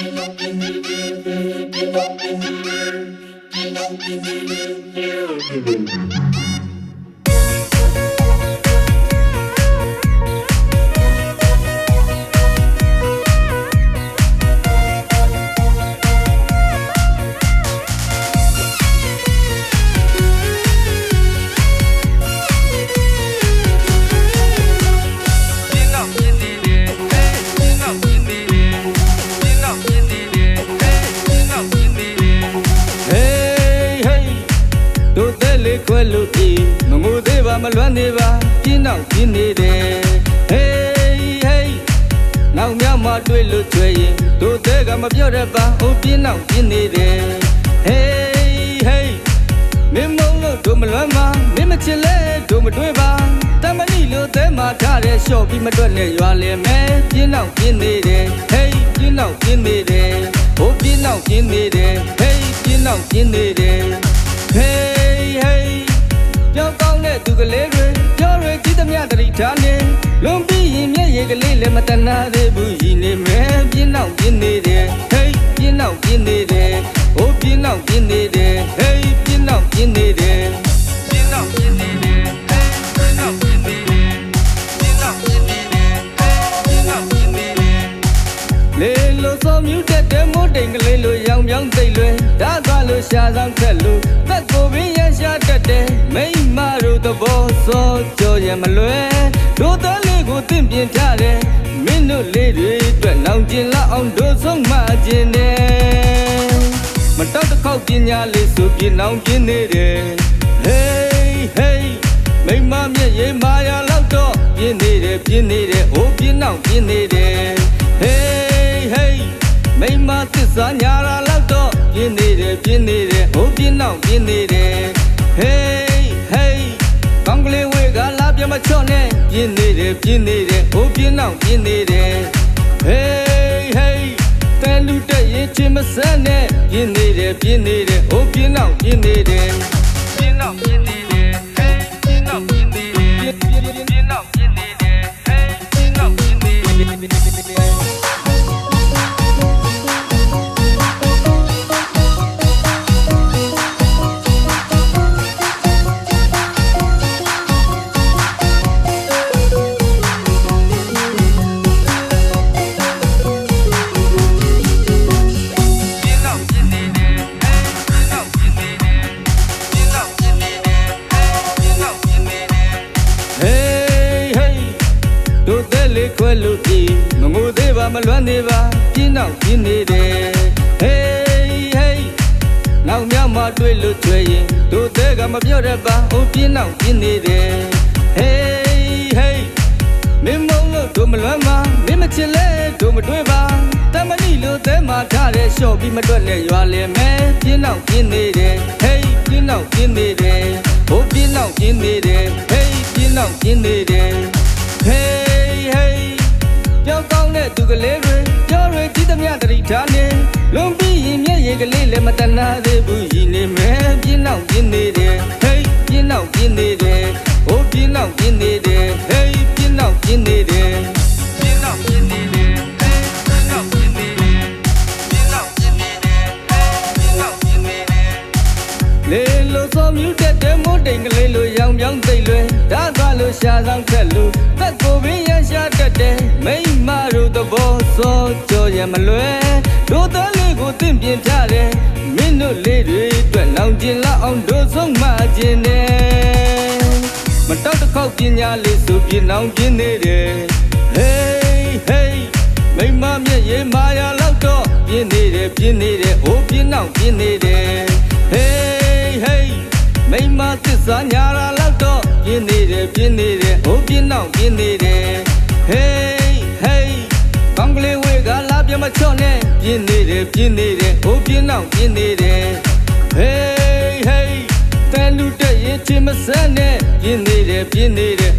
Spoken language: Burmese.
ပြ သက်လေးခွဲလို့ပြီမငိုသေးပါမလွမ်းသေးပါပြင်းတော့ပြင်းနေတယ် Hey hey နောက်မြောက်မှတွေ့လို့ကျွဲရင်တို့သက်ကမပြောတတ်ပါဟိုပြင်းတော့ပြင်းနေတယ် Hey hey မင်းမုံလို့တို့မလွမ်းပါမင်းမချစ်လဲတို့မတွေ့ပါတမဏိလို့သဲမှာထားတဲ့ရှော့ပြီးမတွက်နဲ့ရွာလင်မဲပြင်းတော့ပြင်းနေတယ် Hey ပြင်းတော့ပြင်းနေတယ်ဟိုပြင်းတော့ပြင်းနေတယ် Hey ပြင်းတော့ပြင်းနေတယ် ထားနေလွန်ပြီးရင်မျက်ရည်ကလေးလည်းမတနာသေးဘူးရည်နေမယ်ပြင်းတော့ပြင်းနေတယ် Hey ပြင်းတော့ပြင်းနေတယ်ဟိုပြင်းတော့ပြင်းနေတယ် Hey ပြင်းတော့ပြင်းနေတယ်ပြင်းတော့ပြင်းနေတယ်ဟေးပြင်းတော့ပြင်းနေတယ်ပြင်းတော့ပြင်းနေတယ်ဟေးပြင်းတော့ပြင်းနေတယ်လေလိုစောမြူတက်တဲ့မိုးတိမ်ကလေးလိုရောင်ပြောင်းသိပ်လွယ်ဒါသွားလို့ရှာဆောင်ထက်လို့သက်ကိုပင်ရရှာတတ်တယ်မိမ့်မတို့သဘောစောကြောရမလွယ်တို့သားလေးကိုတင့်ပြင်ထားတယ်မင်းတို့လေးတွေအတွက်လောင်ကျင်လောက်အောင်တို့ဆုံးမခြင်းနဲ့မတော့တစ်ခေါက်ပညာလေးဆိုပြင်းအောင်ပြင်းနေတယ် Hey hey မိမမျက်ရည်မာယာလောက်တော့ပြင်းနေတယ်ပြင်းနေတယ်အိုးပြင်းအောင်ပြင်းနေတယ် Hey hey မိမသစ္စာညာလာလောက်တော့ပြင်းနေတယ်ပြင်းနေတယ်အိုးပြင်းအောင်ပြင်းနေတယ် ပြင်းနေတယ်ပြင်းနေတယ်အိုးပြင်းအောင်ပြင်းနေတယ် Hey hey တန်လူတက်ရင်ချင်းမဆန်းနဲ့ပြင်းနေတယ်ပြင်းနေတယ်အိုးပြင်းအောင်ပြင်းနေတယ်ပြင်းတော့ပြင်းနေတယ် လွမ်းသေးပါပြင်းတော့ပြင်းနေတယ် Hey hey နောက်မြောက်မှတွေ့လို့ကျွဲရင်တို့သက်ကမပြောတတ်ပါဟိုပြင်းတော့ပြင်းနေတယ် Hey hey မင်းမုံလို့တို့မလွမ်းပါမင်းမချစ်လဲတို့မတွေ့ပါတမဏိလို့သဲမှာထားတဲ့ရှော့ပြီးမတွက်နဲ့ရွာလင်မဲပြင်းတော့ပြင်းနေတယ် Hey ပြင်းတော့ပြင်းနေတယ်ဟိုပြင်းတော့ပြင်းနေတယ် Hey ပြင်းတော့ပြင်းနေတယ် Hey hey ပြောင်း ကောင်းတဲ့သူကလေးတွေပြောရကြည့်သမျှတတိထားနေလွန်ပြီးရင်မျက်ရည်ကလေးလည်းမတနာသေးဘူးရည်နေမယ်ပြင်းတော့ပြင်းနေတယ် Hey ပြင်းတော့ပြင်းနေတယ်ဟိုပြင်းတော့ပြင်းနေတယ် Hey ပြင်းတော့ပြင်းနေတယ်ပြင်းတော့ပြင်းနေတယ်ဟေးပြင်းတော့ပြင်းနေတယ်ပြင်းတော့ပြင်းနေတယ်ဟေးပြင်းတော့ပြင်းနေတယ်လေလိုစောမြူတက်တဲ့မိုးတိမ်ကလေးလိုရောင်ပြောင်းသိပ်လွယ်ဒါသွားလို့ရှာဆောင်ထက်လို့သက်ကိုပင်ရရှာ စောကြောရမလွယ်တို့သားလေးကိုတင့်ပြင်ထားတယ်မင်းတို့လေးတွေအတွက်လောင်ကျင်လောက်အောင်တို့ဆုံးမခြင်းနဲ့မတော့တစ်ခေါက်ပညာလေးဆိုပြင်းအောင်ပြင်းနေတယ် Hey hey မိမမျက်ရည်မာယာလောက်တော့ပြင်းနေတယ်ပြင်းနေတယ်အိုးပြင်းအောင်ပြင်းနေတယ် Hey hey မိမသစ္စာညာလာလောက်တော့ပြင်းနေတယ်ပြင်းနေတယ်အိုးပြင်းအောင်ပြင်းနေတယ် ချော့နဲ့ပြင်းနေတယ်ပြင်းနေတယ်အိုးပြင်းအောင်ပြင်းနေတယ် Hey hey တန်လူတက်ရင်ချင်းမဆန်းနဲ့ပြင်းနေတယ်ပြင်းနေတယ်